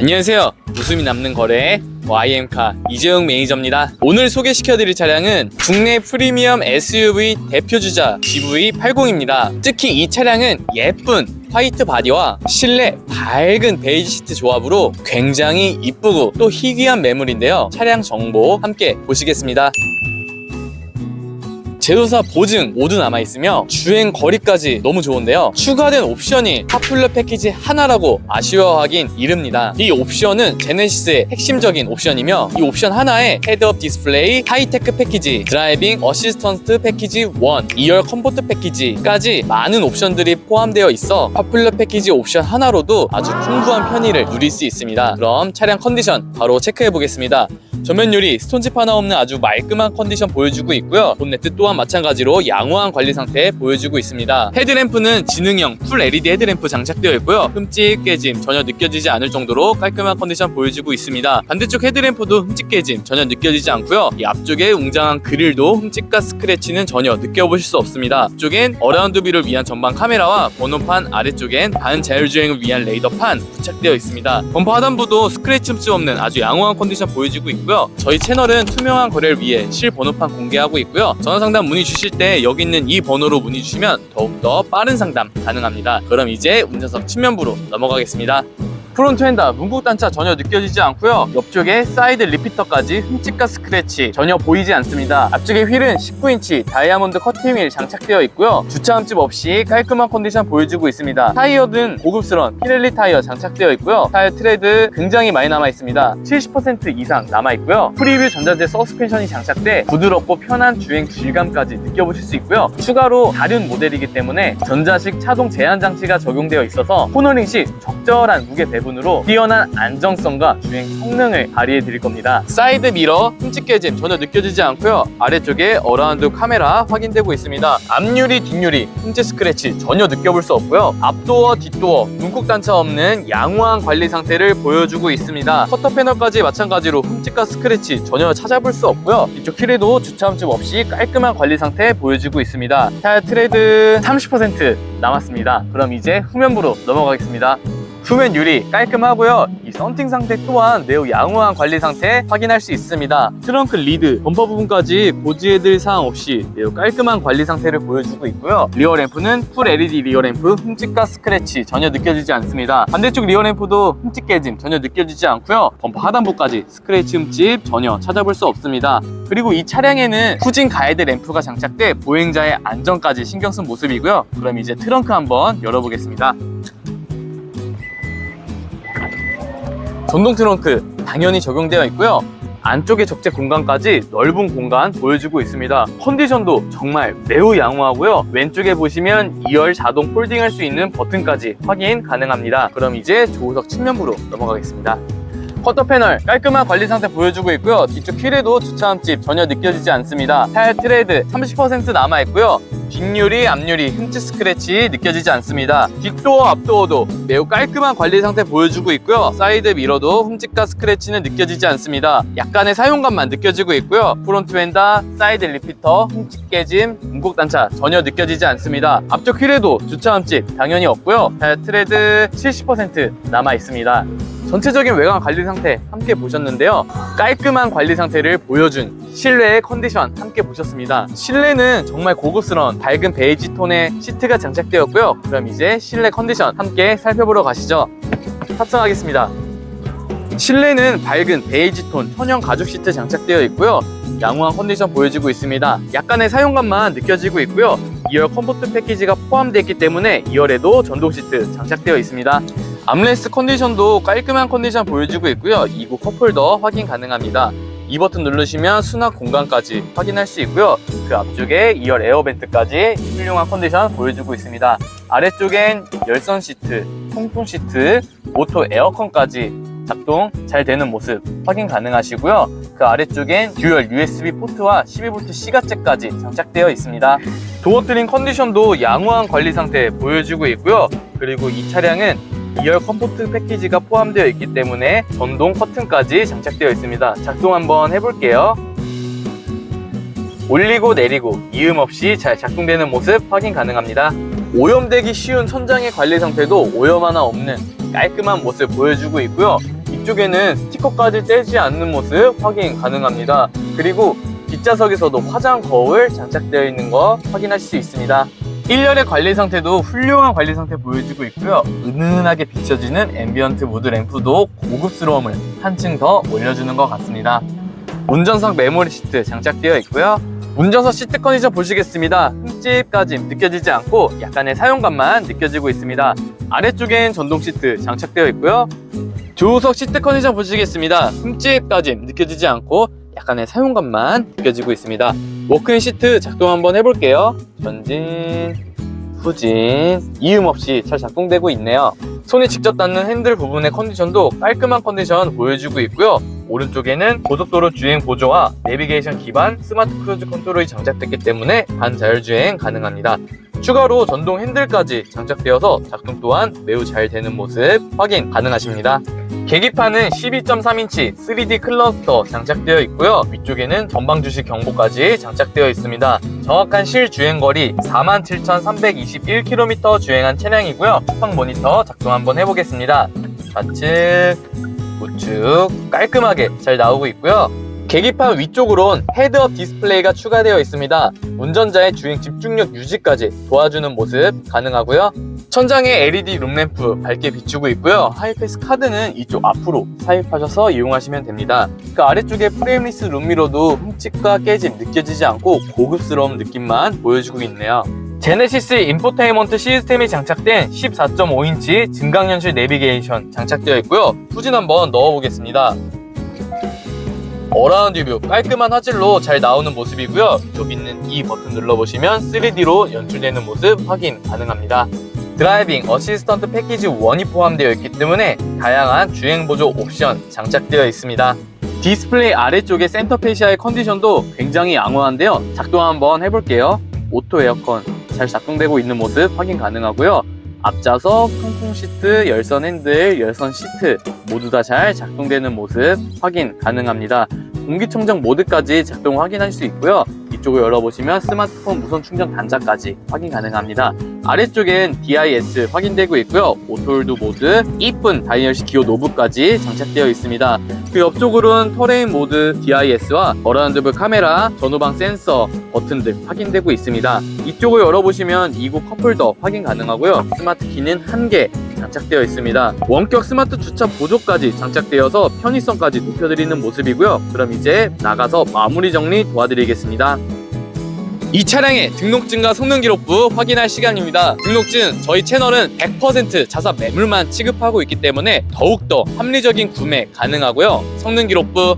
안녕하세요. 웃음이 남는 거래 YM카 이재용 매니저입니다. 오늘 소개시켜드릴 차량은 국내 프리미엄 SUV 대표주자 GV80입니다. 특히 이 차량은 예쁜 화이트 바디와 실내 밝은 베이지 시트 조합으로 굉장히 이쁘고 또 희귀한 매물인데요. 차량 정보 함께 보시겠습니다. 제조사 보증 모두 남아있으며 주행 거리까지 너무 좋은데요. 추가된 옵션이 파퓰러 패키지 하나라고 아쉬워하긴 이릅니다. 이 옵션은 제네시스의 핵심적인 옵션이며 이 옵션 하나에 헤드업 디스플레이, 하이테크 패키지, 드라이빙 어시스턴트 패키지 1, 2열 컴포트 패키지까지 많은 옵션들이 포함되어 있어 파퓰러 패키지 옵션 하나로도 아주 풍부한 편의를 누릴 수 있습니다. 그럼 차량 컨디션 바로 체크해 보겠습니다. 전면 유리 스톤칩 하나 없는 아주 말끔한 컨디션 보여주고 있고요. 본네트 또한 마찬가지로 양호한 관리 상태 보여주고 있습니다. 헤드램프는 지능형 풀 LED 헤드램프 장착되어 있고요. 흠집 깨짐 전혀 느껴지지 않을 정도로 깔끔한 컨디션 보여주고 있습니다. 반대쪽 헤드램프도 흠집 깨짐 전혀 느껴지지 않고요. 이 앞쪽에 웅장한 그릴도 흠집과 스크래치는 전혀 느껴보실 수 없습니다. 앞쪽엔 어라운드 뷰를 위한 전방 카메라와 번호판 아래쪽엔 반자율주행을 위한 레이더판 부착되어 있습니다. 범퍼 하단부도 스크래치 흠집 없는 아주 양호한 컨디션 보여주고 있고요. 저희 채널은 투명한 거래를 위해 실 번호판 공개하고 있고요. 전화 상담 문의 주실 때 여기 있는 이 번호로 문의 주시면 더욱더 빠른 상담 가능합니다. 그럼 이제 운전석 측면부로 넘어가겠습니다. 프론트 핸다 문국 단차 전혀 느껴지지 않고요. 옆쪽에 사이드 리피터까지 흠집과 스크래치 전혀 보이지 않습니다. 앞쪽에 휠은 19인치 다이아몬드 커팅 휠 장착되어 있고요. 주차 흠집 없이 깔끔한 컨디션 보여주고 있습니다. 타이어는 고급스러운 피렐리 타이어 장착되어 있고요. 타이어 트레드 굉장히 많이 남아 있습니다. 70% 이상 남아 있고요. 프리뷰 전자재 서스펜션이 장착돼 부드럽고 편한 주행 질감까지 느껴보실 수 있고요. 추가로 다른 모델이기 때문에 전자식 차동 제한 장치가 적용되어 있어서 코너링 시 적절한 무게 배분 으로 뛰어난 안정성과 주행 성능을 발휘해 드릴 겁니다. 사이드 미러 흠집 깨짐 전혀 느껴지지 않고요. 아래쪽에 어라운드 카메라 확인되고 있습니다. 앞유리 뒷유리 흠집 스크래치 전혀 느껴볼 수 없고요. 앞도어 뒷도어 문콕 단차 없는 양호한 관리 상태를 보여주고 있습니다. 커터 패널까지 마찬가지로 흠집과 스크래치 전혀 찾아볼 수 없고요. 이쪽 휠에도 주차 흠집 없이 깔끔한 관리 상태 보여주고 있습니다. 타이어 트레드 30% 남았습니다. 그럼 이제 후면부로 넘어가겠습니다. 후면 유리 깔끔하고요. 이 썬팅 상태 또한 매우 양호한 관리 상태 확인할 수 있습니다. 트렁크 리드, 범퍼 부분까지 고지해드릴 사항 없이 매우 깔끔한 관리 상태를 보여주고 있고요. 리어 램프는 풀 LED 리어 램프, 흠집과 스크래치 전혀 느껴지지 않습니다. 반대쪽 리어 램프도 흠집 깨짐 전혀 느껴지지 않고요. 범퍼 하단부까지 스크래치 흠집 전혀 찾아볼 수 없습니다. 그리고 이 차량에는 후진 가이드 램프가 장착돼 보행자의 안전까지 신경 쓴 모습이고요. 그럼 이제 트렁크 한번 열어보겠습니다. 전동 트렁크 당연히 적용되어 있고요. 안쪽에 적재 공간까지 넓은 공간 보여주고 있습니다. 컨디션도 정말 매우 양호하고요. 왼쪽에 보시면 2열 자동 폴딩할 수 있는 버튼까지 확인 가능합니다. 그럼 이제 조우석 측면부로 넘어가겠습니다. 커터 패널 깔끔한 관리 상태 보여주고 있고요. 뒤쪽 휠에도 주차 흠집 전혀 느껴지지 않습니다. 타이어 트레이드 30% 남아 있고요. 뒷유리, 앞유리, 흠집 스크래치 느껴지지 않습니다. 뒷도어, 앞도어도 매우 깔끔한 관리 상태 보여주고 있고요. 사이드 미러도 흠집과 스크래치는 느껴지지 않습니다. 약간의 사용감만 느껴지고 있고요. 프론트 웬다, 사이드 리피터, 흠집 깨짐, 문곡 단차 전혀 느껴지지 않습니다. 앞쪽 휠에도 주차 흠집 당연히 없고요. 타이어 트레드 70% 남아 있습니다. 전체적인 외관 관리 상태 함께 보셨는데요. 깔끔한 관리 상태를 보여준 실내의 컨디션 함께 보셨습니다. 실내는 정말 고급스러운 밝은 베이지 톤의 시트가 장착되었고요. 그럼 이제 실내 컨디션 함께 살펴보러 가시죠. 탑승하겠습니다. 실내는 밝은 베이지 톤 천연 가죽 시트 장착되어 있고요. 양호한 컨디션 보여지고 있습니다. 약간의 사용감만 느껴지고 있고요. 2열 컴포트 패키지가 포함되어 있기 때문에 2열에도 전동 시트 장착되어 있습니다. 암레스 컨디션도 깔끔한 컨디션 보여지고 있고요. 2구 컵홀더 확인 가능합니다. 이 버튼 누르시면 수납 공간까지 확인할 수 있고요. 그 앞쪽에 2열 에어벤트까지 훌륭한 컨디션 보여주고 있습니다. 아래쪽엔 열선 시트, 통풍 시트, 오토 에어컨까지 작동 잘 되는 모습 확인 가능하시고요. 그 아래쪽엔 듀얼 USB 포트와 12V C가잭까지 장착되어 있습니다. 도어 트림 컨디션도 양호한 관리 상태 보여주고 있고요. 그리고 이 차량은 2열 컴포트 패키지가 포함되어 있기 때문에 전동 커튼까지 장착되어 있습니다. 작동 한번 해볼게요. 올리고 내리고 이음 없이 잘 작동되는 모습 확인 가능합니다. 오염되기 쉬운 천장의 관리 상태도 오염 하나 없는 깔끔한 모습 보여주고 있고요. 이 위쪽에는 스티커까지 떼지 않는 모습 확인 가능합니다. 그리고 뒷좌석에서도 화장 거울 장착되어 있는 거 확인하실 수 있습니다. 1년의 관리 상태도 훌륭한 관리 상태 보여주고 있고요. 은은하게 비춰지는 앰비언트 무드 램프도 고급스러움을 한층 더 올려주는 것 같습니다. 운전석 메모리 시트 장착되어 있고요. 운전석 시트 컨디션 보시겠습니다. 흠집까지 느껴지지 않고 약간의 사용감만 느껴지고 있습니다. 아래쪽엔 전동 시트 장착되어 있고요. 조우석 시트 컨디션 보시겠습니다. 흠집까지 느껴지지 않고 약간의 사용감만 느껴지고 있습니다. 워크인 시트 작동 한번 해볼게요. 전진, 후진, 이음 없이 잘 작동되고 있네요. 손이 직접 닿는 핸들 부분의 컨디션도 깔끔한 컨디션 보여주고 있고요. 오른쪽에는 고속도로 주행 보조와 내비게이션 기반 스마트 크루즈 컨트롤이 장착됐기 때문에 반자율주행 가능합니다. 추가로 전동 핸들까지 장착되어서 작동 또한 매우 잘 되는 모습 확인 가능하십니다. 계기판은 12.3인치 3D 클러스터 장착되어 있고요. 위쪽에는 전방 주시 경보까지 장착되어 있습니다. 정확한 실주행 거리 47,321km 주행한 차량이고요. 후방 모니터 작동 한번 해보겠습니다. 좌측, 우측 깔끔하게 잘 나오고 있고요. 계기판 위쪽으론 헤드업 디스플레이가 추가되어 있습니다. 운전자의 주행 집중력 유지까지 도와주는 모습 가능하고요. 천장에 LED 룸램프 밝게 비추고 있고요. 하이패스 카드는 이쪽 앞으로 삽입하셔서 이용하시면 됩니다. 그 아래쪽에 프레임리스 룸미러도 흠집과 깨짐 느껴지지 않고 고급스러운 느낌만 보여주고 있네요. 제네시스 인포테인먼트 시스템이 장착된 14.5인치 증강현실 내비게이션 장착되어 있고요. 후진 한번 넣어보겠습니다. 어라운드 뷰 깔끔한 화질로 잘 나오는 모습이고요. 여기 있는 이 버튼 눌러보시면 3D로 연출되는 모습 확인 가능합니다. 드라이빙 어시스턴트 패키지 1이 포함되어 있기 때문에 다양한 주행 보조 옵션 장착되어 있습니다. 디스플레이 아래쪽의 센터 페시아의 컨디션도 굉장히 양호한데요. 작동 한번 해볼게요. 오토 에어컨 잘 작동되고 있는 모습 확인 가능하고요. 앞좌석, 통풍 시트, 열선 핸들, 열선 시트 모두 다 잘 작동되는 모습 확인 가능합니다. 공기청정 모드까지 작동 확인할 수 있고요. 이쪽을 열어보시면 스마트폰 무선 충전 단자까지 확인 가능합니다. 아래쪽엔 DIS 확인되고 있고요. 오토홀드 모드, 이쁜 다이얼식 기어 노브까지 장착되어 있습니다. 그 옆쪽으로는 터레인 모드 DIS와 어라운드뷰 카메라, 전후방 센서, 버튼들 확인되고 있습니다. 이쪽을 열어보시면 이국 컵홀더 확인 가능하고요. 스마트 키는 한개 장착되어 있습니다. 원격 스마트 주차 보조까지 장착되어서 편의성까지 높여드리는 모습이고요. 그럼 이제 나가서 마무리 정리 도와드리겠습니다. 이 차량의 등록증과 성능 기록부 확인할 시간입니다. 등록증 저희 채널은 100% 자사 매물만 취급하고 있기 때문에 더욱더 합리적인 구매 가능하고요. 성능 기록부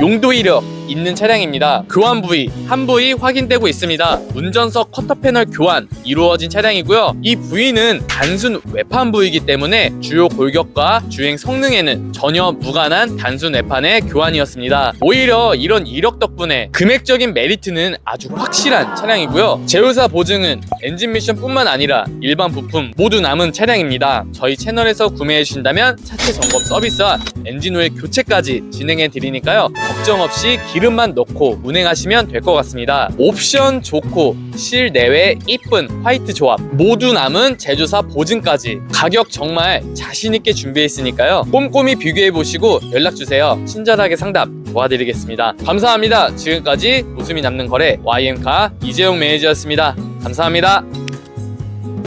용도 이력 있는 차량입니다. 교환 부위 한 부위 확인되고 있습니다. 운전석 커터 패널 교환 이루어진 차량이고요. 이 부위는 단순 외판 부위이기 때문에 주요 골격과 주행 성능에는 전혀 무관한 단순 외판의 교환이었습니다. 오히려 이런 이력 덕분에 금액적인 메리트는 아주 확실한 차량이고요. 제휴사 보증은 엔진 미션뿐만 아니라 일반 부품 모두 남은 차량입니다. 저희 채널에서 구매해 주신다면 차체 점검 서비스와 엔진 오일 교체까지 진행해 드리니까요. 걱정 없이 기름만 넣고 운행하시면 될 것 같습니다. 옵션 좋고 실내외 이쁜 화이트 조합 모두 남은 제조사 보증까지 가격 정말 자신 있게 준비했으니까요. 꼼꼼히 비교해 보시고 연락 주세요. 친절하게 상담 도와드리겠습니다. 감사합니다. 지금까지 웃음이 남는 거래 YM카 이재용 매니저였습니다. 감사합니다.